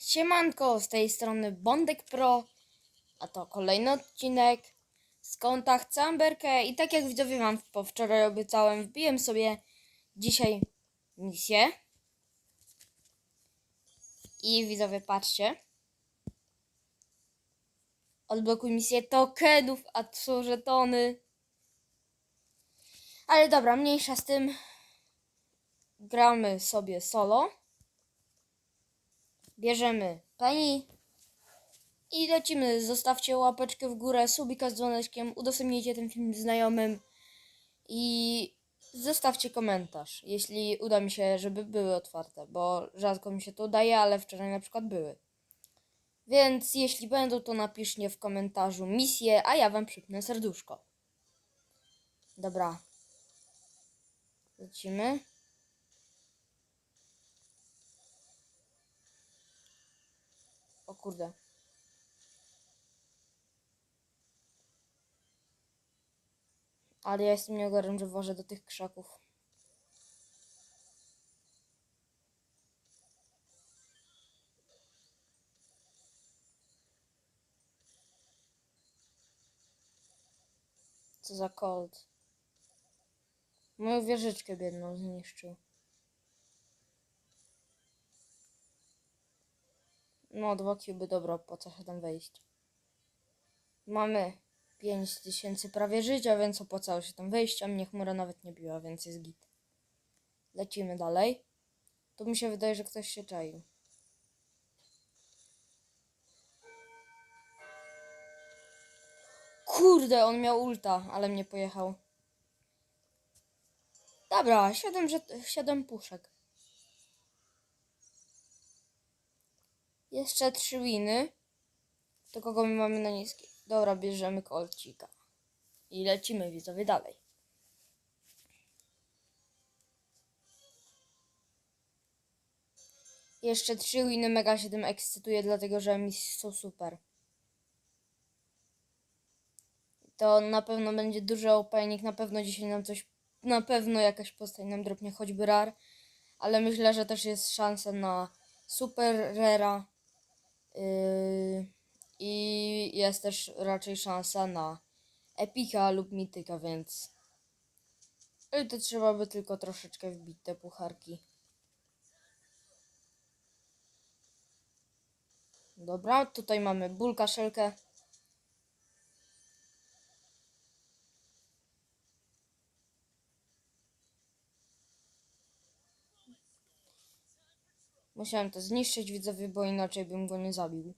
Siemanko, z tej strony Bondek Pro, a to kolejny odcinek z konta Chcę Amberkę i tak jak widzowie wam po wczoraj obiecałem, wbiłem sobie dzisiaj misję. I widzowie, patrzcie. Odblokuj misję tokenów, a są żetony. Ale dobra, mniejsza z tym. Gramy sobie solo. Bierzemy pani i lecimy. Zostawcie łapeczkę w górę, subika z dzwoneczkiem, udostępnijcie ten film znajomym i zostawcie komentarz, jeśli uda mi się, żeby były otwarte, bo rzadko mi się to udaje, ale wczoraj na przykład były. Więc jeśli będą, to napiszcie w komentarzu misję, a ja wam przypnę serduszko. Dobra. Lecimy. O kurde. Ale ja jestem nieogarem, że wożę do tych krzaków. Co za cold. Moją wieżyczkę biedną zniszczył. No, dwa cuby, dobra, po co się tam wejść? Mamy 5000 prawie życia, więc opłacało się tam wejść, a mnie chmura nawet nie biła, więc jest git. Lecimy dalej. Tu mi się wydaje, że ktoś się czaił. Kurde, on miał ulta, ale mnie pojechał. Dobra, 7, 7 puszek. Jeszcze trzy winy. To kogo my mamy na niskiej? Dobra, bierzemy kolcika. I lecimy widzowie dalej. Jeszcze trzy winy Mega 7 ekscytuje, dlatego że misje są super. To na pewno będzie duży opening, na pewno dzisiaj nam coś, na pewno jakaś postać nam dropnie, choćby rar. Ale myślę, że też jest szansa na super rara. Yy, I jest też raczej szansa na epika lub mityka, więc. Ale to trzeba by tylko troszeczkę wbić te pucharki. Dobra, tutaj mamy bulka szelkę. Musiałem to zniszczyć widzowie, bo inaczej bym go nie zabił.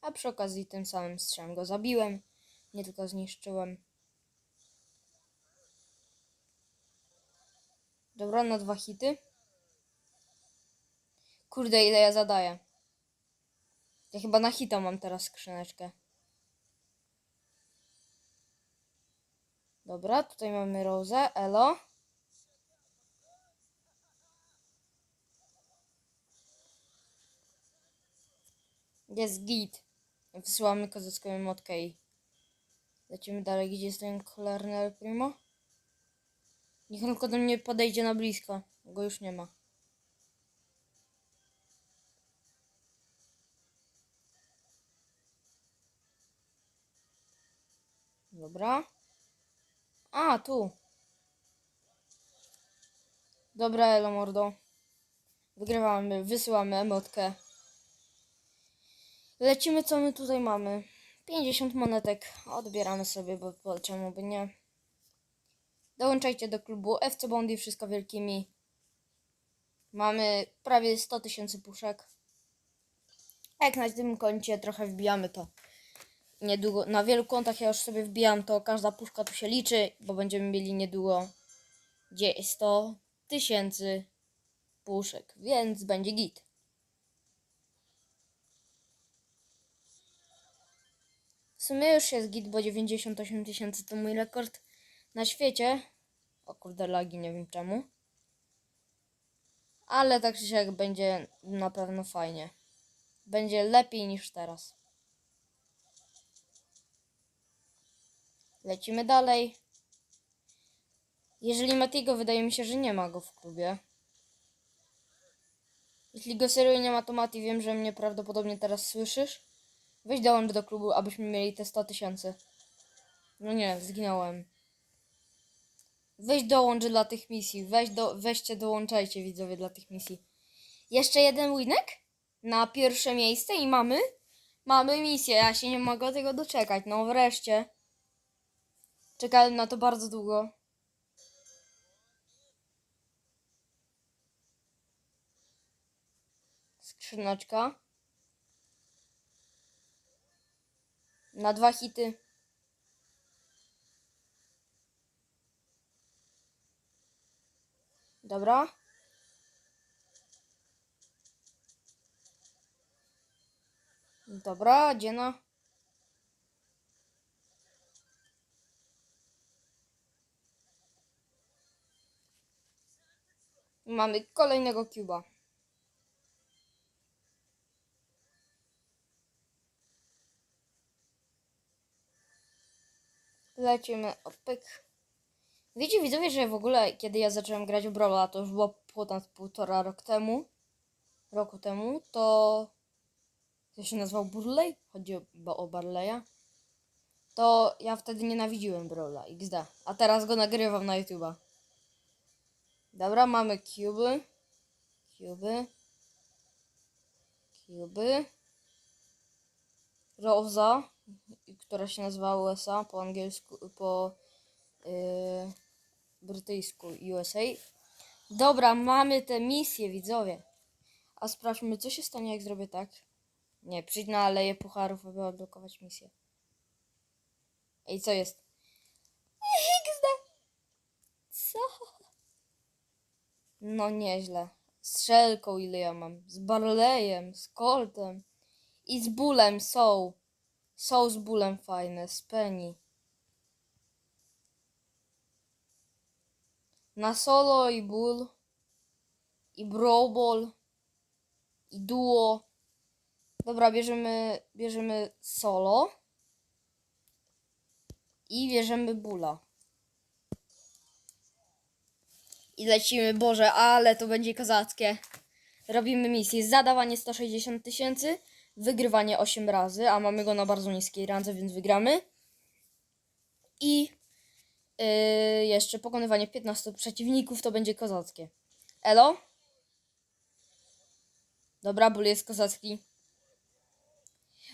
A przy okazji tym samym strzałem go zabiłem. Nie tylko zniszczyłem. Dobra, na dwa hity. Kurde, ile ja zadaję. Ja chyba na hita mam teraz skrzyneczkę. Dobra, tutaj mamy Rose, Elo. Jest git. Wysyłamy kozacką emotkę i lecimy dalej. Gdzie jest ten cholerny El Primo? Niech on tylko do mnie podejdzie na blisko. Go już nie ma. Dobra. A, tu. Dobra, Elo mordo. Wygrywamy, wysyłamy emotkę. Lecimy, co my tutaj mamy. 50 monetek. Odbieramy sobie, bo, bo czemu by nie. Dołączajcie do klubu FC Bondi, wszystko wielkimi. Mamy prawie 100 tysięcy puszek. Jak na tym koncie trochę wbijamy to. Niedługo, na wielu kontach ja już sobie wbijam, to każda puszka tu się liczy, bo będziemy mieli niedługo gdzie 100 tysięcy puszek, więc będzie git. Sumie już jest git, bo 98 tysięcy to mój rekord na świecie. O kurde, lagi, nie wiem czemu. Ale tak czy siak będzie na pewno fajnie. Będzie lepiej niż teraz. Lecimy dalej. Jeżeli Matiego wydaje mi się, że nie ma go w klubie. Jeśli go serio nie ma, to Mati, wiem, że mnie prawdopodobnie teraz słyszysz. Weź dołącz do klubu, abyśmy mieli te 100 tysięcy. No nie, zginąłem. Weź dołącz dla tych misji. Weź do, weźcie, dołączajcie widzowie dla tych misji. Jeszcze jeden winek na pierwsze miejsce i mamy mamy misję. Ja się nie mogę tego doczekać. No wreszcie. Czekałem na to bardzo długo. Skrzyneczka. Na dwa hity. Dobra. Dobra, dziena. Mamy kolejnego cuba. Lecimy, opyk. Wiecie widzowie, że w ogóle kiedy ja zacząłem grać w Brawla, to już było ponad półtora rok temu, roku temu, to to się nazywał Burley? Chodzi o, o Barleya. To ja wtedy nienawidziłem Brawla XD, a teraz go nagrywam na YouTube'a. Dobra, mamy cuby. Cuby. Cuby. Rosa, która się nazywa USA po angielsku, po yy, brytyjsku USA. Dobra, mamy te misje, widzowie. A sprawdźmy, co się stanie, jak zrobię tak. Nie, przyjdź na aleję pucharów, aby odblokować misję. Ej, co jest? XD! Co? No nieźle. Z Szelką ile ja mam? Z Barleyem, z Coltem. I z Bólem są. Są z Bólem fajne, z Penny. Na solo i ból. I Ball. I duo. Dobra, bierzemy, bierzemy solo. I bierzemy bóla. I lecimy, Boże, ale to będzie kozackie. Robimy misję. Zadawanie 160 tysięcy, wygrywanie 8 razy, a mamy go na bardzo niskiej randze, więc wygramy. I yy, jeszcze pokonywanie 15 przeciwników, to będzie kozackie. Elo? Dobra, ból jest kozacki.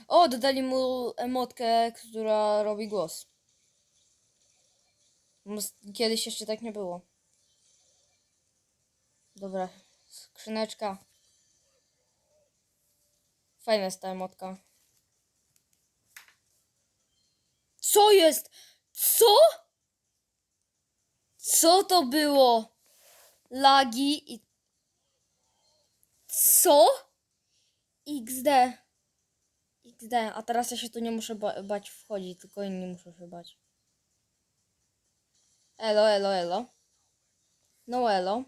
O, dodali mu emotkę, która robi głos. Kiedyś jeszcze tak nie było. Dobra, skrzyneczka. Fajna jest ta emotka. Co jest? Co? Co to było? Lagi i... Co? XD. XD. A teraz ja się tu nie muszę ba bać wchodzić, tylko inni muszą się bać. Elo, elo, elo. No elo.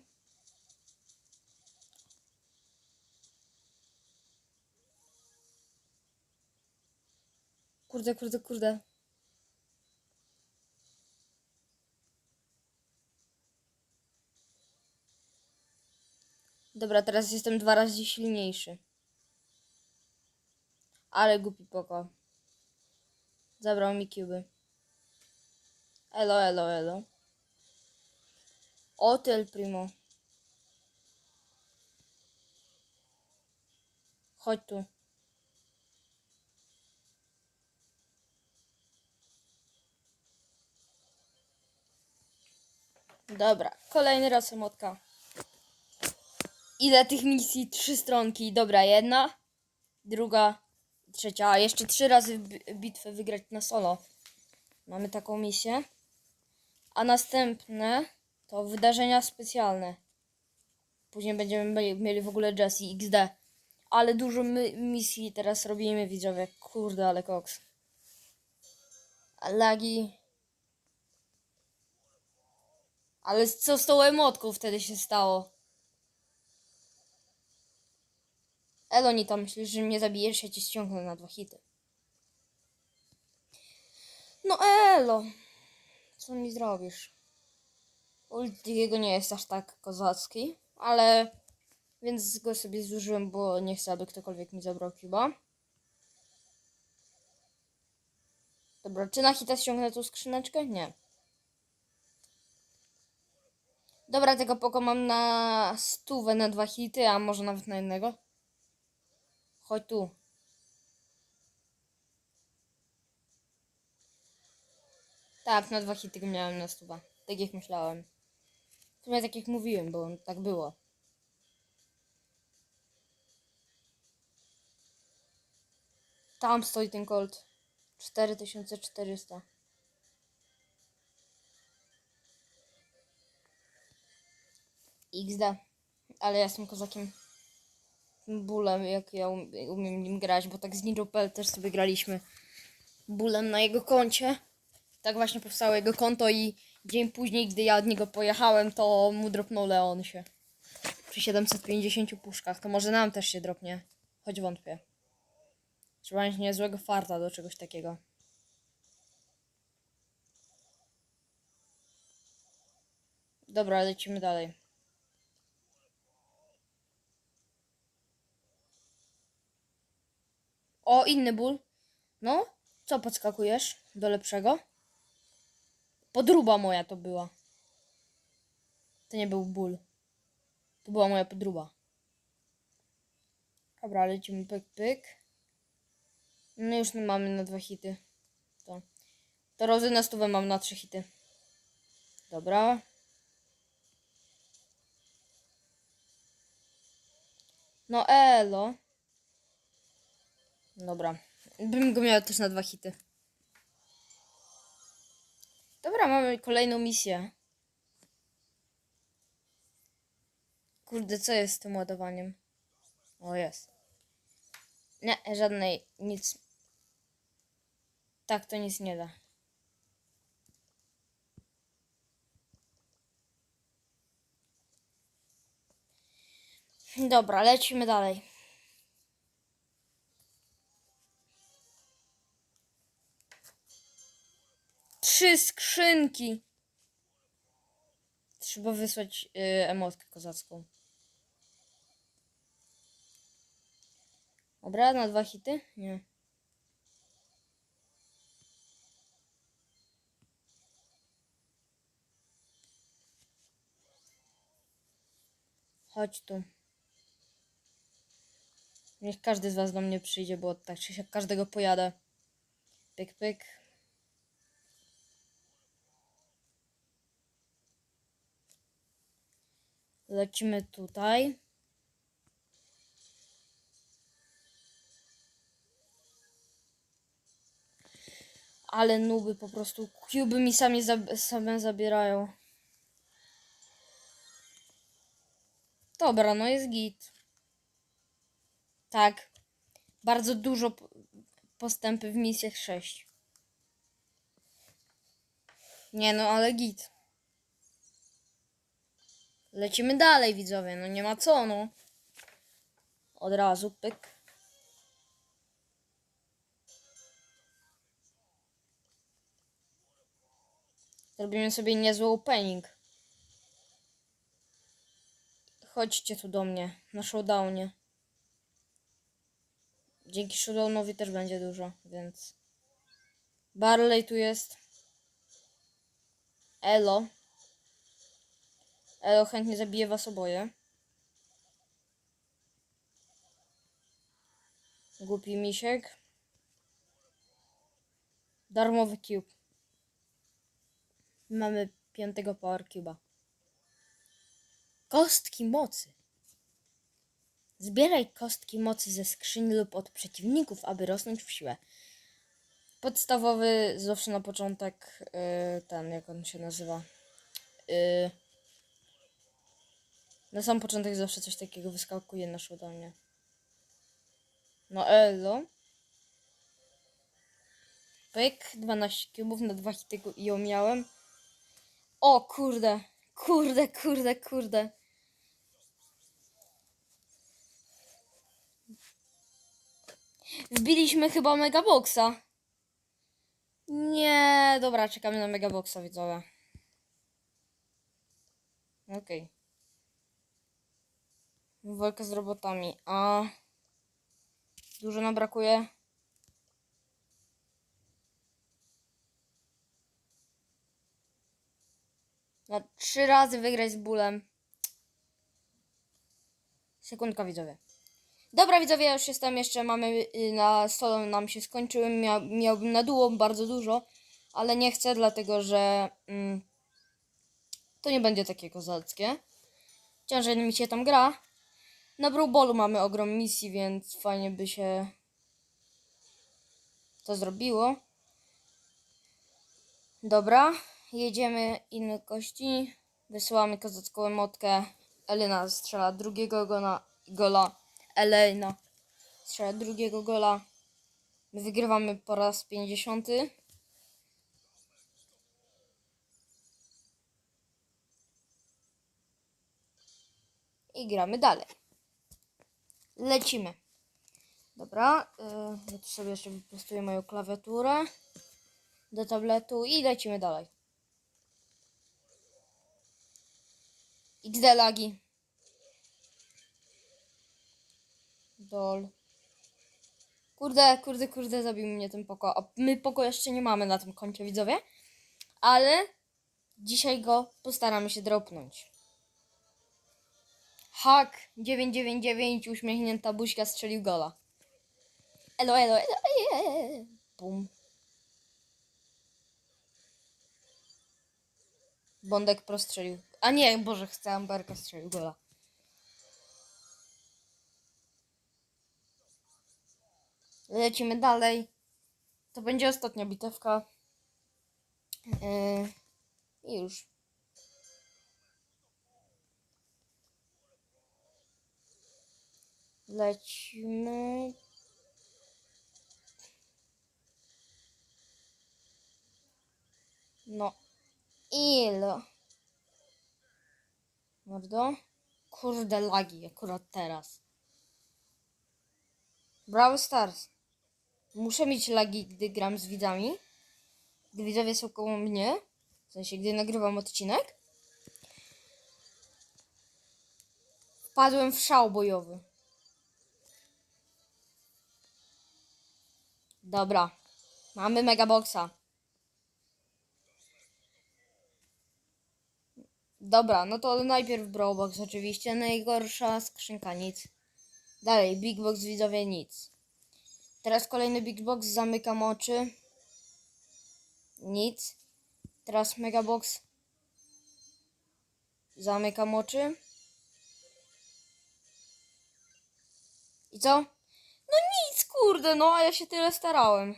Kurde, kurde, kurde. Dobra, teraz jestem dwa razy silniejszy. Ale głupi poko. Zabrał mi cuby. Elo, elo, elo. Hotel primo. Chodź tu. Dobra, kolejny raz emotka. Ile tych misji? Trzy stronki. Dobra, jedna, druga, trzecia. A jeszcze trzy razy bi- bitwę wygrać na solo. Mamy taką misję. A następne to wydarzenia specjalne. Później będziemy mieli- w ogóle Jessie XD. Ale dużo misji teraz robimy, widzowie. Kurde, ale koks. Lagi. Ale co z tą emotką wtedy się stało? Eloni tam myślisz, że mnie zabijesz, ja cię ściągnę na dwa hity. No Elo, co mi zrobisz? Ultiego nie jest aż tak kozacki, ale Więc go sobie zużyłem, bo nie chcę, aby ktokolwiek mi zabrał Cuba. Dobra, czy na hita ściągnę tą skrzyneczkę? Nie. Dobra, tego poko mam na stówę na dwa hity, a może nawet na jednego. Chodź tu. Tak, na dwa hity miałem na stówę. Tak jak myślałem. W sumie tak jak mówiłem, bo tak było. Tam stoi ten Colt. 4400. XD. Ale ja jestem kozakiem bólem, jak ja um, umiem nim grać, bo tak z Ninja.pl też sobie graliśmy bólem na jego koncie. Tak właśnie powstało jego konto i dzień później, gdy ja od niego pojechałem, to mu dropnął Leon się. Przy 750 puszkach. To może nam też się dropnie. Choć wątpię. Trzeba mieć niezłego farta do czegoś takiego. Dobra, lecimy dalej. O, inny ból. No, co podskakujesz do lepszego? Podruba moja to była. To nie był ból. To była moja podruba. Dobra, lecimy pyk, pyk. No już mamy na dwa hity. To. To rozy na stówę mam na trzy hity. Dobra. No elo. Dobra. Bym go miał też na dwa hity. Dobra, mamy kolejną misję. Kurde, co jest z tym ładowaniem? O, jest. Nie, żadnej, nic. Tak, to nic nie da. Dobra, lecimy dalej. Trzy skrzynki. Trzeba wysłać y, emotkę kozacką. Dobra, na dwa hity? Nie. Chodź tu. Niech każdy z was do mnie przyjdzie, bo tak czy siak każdego pojadę. Pyk, pyk. Lecimy tutaj. Ale nuby po prostu. Cuby mi sami zab same zabierają. Dobra, no jest git. Tak. Bardzo dużo postępy w misjach 6. Nie no, ale git. Lecimy dalej, widzowie. No nie ma co, no. Od razu, pyk. Zrobimy sobie niezły opening. Chodźcie tu do mnie, na showdownie. Dzięki showdownowi też będzie dużo, więc... Barley tu jest. Elo. Elo chętnie zabije was oboje. Głupi misiek. Darmowy cube. Mamy piątego power cube'a. Kostki mocy. Zbieraj kostki mocy ze skrzyni lub od przeciwników, aby rosnąć w siłę. Podstawowy, zawsze na początek, yy, ten, jak on się nazywa. Yy, na sam początek zawsze coś takiego wyskakuje na showdownie. No elo. Pyk, 12 kubów na dwa hity i ją miałem. O kurde, kurde, kurde, kurde. Wbiliśmy chyba megaboxa. Nie, dobra, czekamy na megaboxa, widzowie. Okej. Walkę z robotami, a dużo nam brakuje. Na trzy razy wygrać z bólem. Sekundka widzowie. Dobra widzowie, ja już jestem, jeszcze mamy y, na solo nam się skończyły, Mia, miałbym na duo bardzo dużo, ale nie chcę, dlatego że mm, to nie będzie takie kozackie. Ciężej mi się tam gra. Na Brewballu mamy ogrom misji, więc fajnie by się to zrobiło. Dobra, jedziemy inne kości. Wysyłamy kozacką emotkę. Elena strzela drugiego gola. gola. Elena strzela drugiego gola. My wygrywamy po raz 50. I gramy dalej. Lecimy. Dobra, yy, ja tu sobie jeszcze wyprostuję moją klawiaturę do tabletu i lecimy dalej. XD lagi. Dol. Kurde, kurde, kurde, zabił mnie ten poko. A my poko jeszcze nie mamy na tym koncie, widzowie. Ale dzisiaj go postaramy się dropnąć. Hak 999, uśmiechnięta buźka strzelił gola. Elo, elo, elo, elo. Bum. Bondek prostrzelił. A nie, Boże, chcę Amberka strzelił gola. Lecimy dalej. To będzie ostatnia bitewka. Yy, już. Lecimy. No. Ile? Mordo? Kurde lagi akurat teraz. Brawl Stars. Muszę mieć lagi, gdy gram z widzami. Gdy widzowie są koło mnie. W sensie, gdy nagrywam odcinek. Wpadłem w szał bojowy. Dobra. Mamy megaboxa. Dobra, no to najpierw Brawlbox oczywiście. Najgorsza skrzynka, nic. Dalej, Big Box widzowie, nic. Teraz kolejny Big Box, zamykam oczy. Nic. Teraz Megabox. Zamykam oczy. I co? Kurde, no a ja się tyle starałem.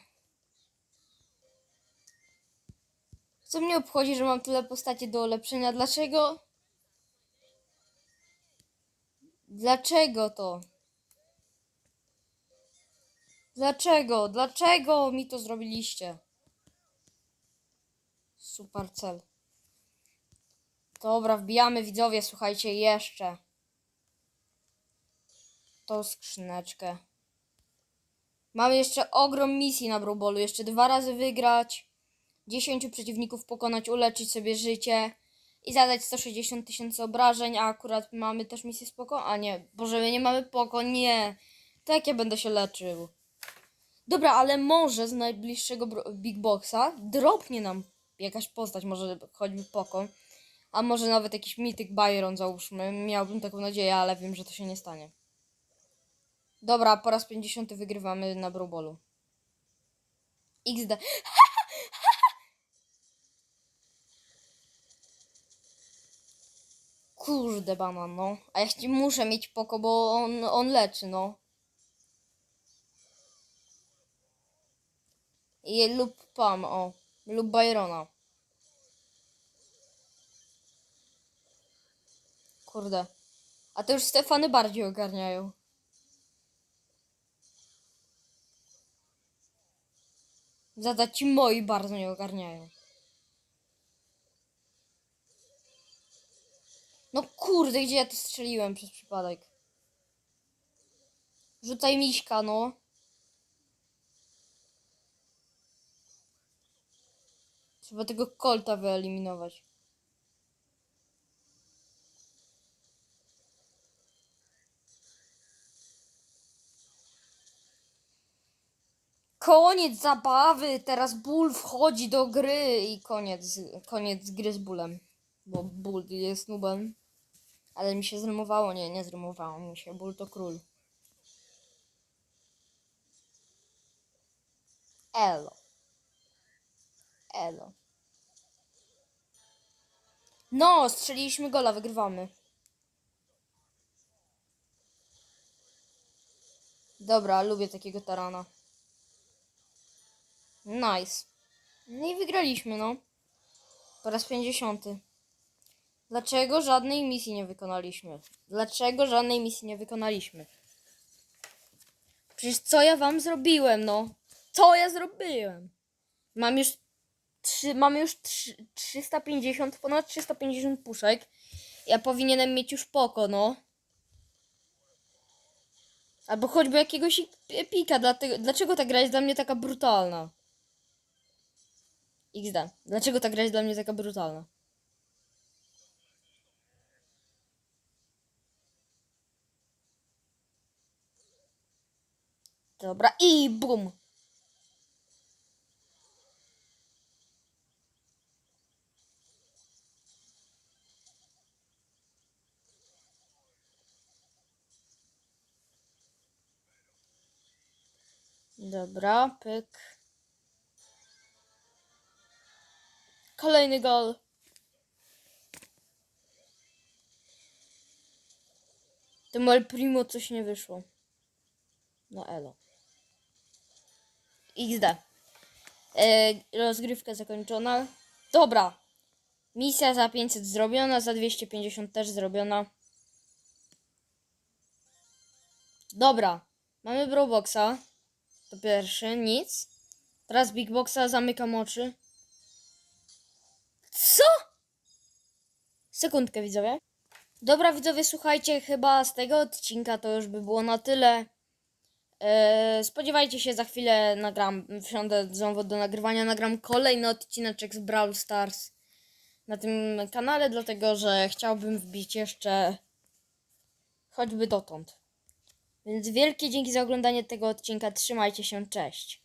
Co mnie obchodzi, że mam tyle postaci do ulepszenia? Dlaczego? Dlaczego to? Dlaczego? Dlaczego mi to zrobiliście? Super cel. Dobra, wbijamy widzowie, słuchajcie, jeszcze. Tą skrzyneczkę. Mamy jeszcze ogrom misji na Brubolu. Jeszcze dwa razy wygrać. 10 przeciwników pokonać, uleczyć sobie życie i zadać 160 tysięcy obrażeń, a akurat mamy też misję spoko. A nie, Boże, my nie mamy poko, nie. To jak ja będę się leczył? Dobra, ale może z najbliższego Big Boxa dropnie nam jakaś postać, może choćby poko. A może nawet jakiś mityk Byron załóżmy. Miałbym taką nadzieję, ale wiem, że to się nie stanie. Dobra, po raz 50 wygrywamy na Brobolu. XD. Kurde banan, no. A ja muszę mieć poko, bo on, on leczy, no. I lub Pam, o. Lub Byrona. Kurde. A to już Stefany bardziej ogarniają. Zada ci moi bardzo nie ogarniają. No kurde, gdzie ja to strzeliłem przez przypadek? Rzucaj miśka, no. Trzeba tego kolta wyeliminować. Koniec zabawy, teraz ból wchodzi do gry i koniec, koniec gry z bólem. Bo ból jest nubem. Ale mi się zrymowało, nie, nie zrymowało mi się, ból to król. Elo. Elo. No, strzeliliśmy gola, wygrywamy. Dobra, lubię takiego tarana. Nice. No i wygraliśmy, no. Po raz 50. Dlaczego żadnej misji nie wykonaliśmy? Dlaczego żadnej misji nie wykonaliśmy? Przecież co ja wam zrobiłem, no? Co ja zrobiłem? Mam już trzy, mamy już trzy, 350, ponad 350 puszek. Ja powinienem mieć już poko, no. Albo choćby jakiegoś epika, dlatego, dlaczego ta gra jest dla mnie taka brutalna? XD. Dlaczego ta gra jest dla mnie taka brutalna? Dobra, i bum! Dobra, pyk. Kolejny gol. Tym El Primo coś nie wyszło. No elo. XD. E, rozgrywka zakończona. Dobra. Misja za 500 zrobiona, za 250 też zrobiona. Dobra. Mamy Brawlboxa. To pierwszy, nic. Teraz Big Boxa, zamykam oczy. Co? Sekundkę, widzowie. Dobra, widzowie, słuchajcie, chyba z tego odcinka to już by było na tyle. Eee, spodziewajcie się, za chwilę nagram, wsiądę znowu do nagrywania, nagram kolejny odcineczek z Brawl Stars na tym kanale, dlatego że chciałbym wbić jeszcze choćby dotąd. Więc wielkie dzięki za oglądanie tego odcinka, trzymajcie się, cześć.